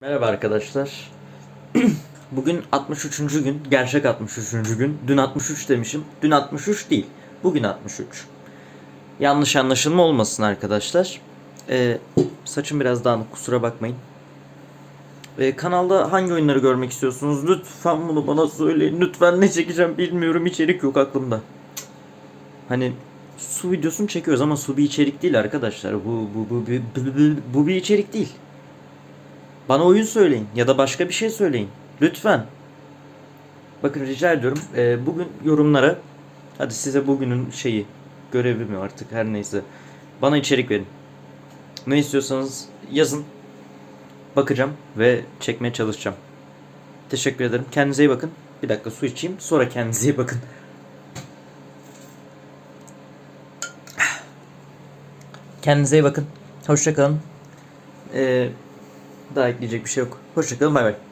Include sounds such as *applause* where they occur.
Merhaba arkadaşlar. *clears throat* Bugün 63. gün, gerçek 63. gün. Dün 63 demişim. Dün 63 değil. Bugün 63. Yanlış anlaşılma olmasın arkadaşlar. Ee, saçım biraz dağınık kusura bakmayın. Ee, kanalda hangi oyunları görmek istiyorsunuz? Lütfen bunu bana söyleyin. Lütfen ne çekeceğim bilmiyorum. İçerik yok aklımda. Hani su videosunu çekiyoruz ama su bir içerik değil arkadaşlar. Bu bu bu bu, bu, bu, bir içerik değil. Bana oyun söyleyin ya da başka bir şey söyleyin. Lütfen. Bakın rica ediyorum. Ee, bugün yorumlara hadi size bugünün şeyi görevi mi artık her neyse. Bana içerik verin. Ne istiyorsanız yazın. Bakacağım ve çekmeye çalışacağım. Teşekkür ederim. Kendinize iyi bakın. Bir dakika su içeyim. Sonra kendinize iyi bakın. Kendinize iyi bakın. Hoşça kalın. Ee, daha ekleyecek bir şey yok. Hoşçakalın bay bay.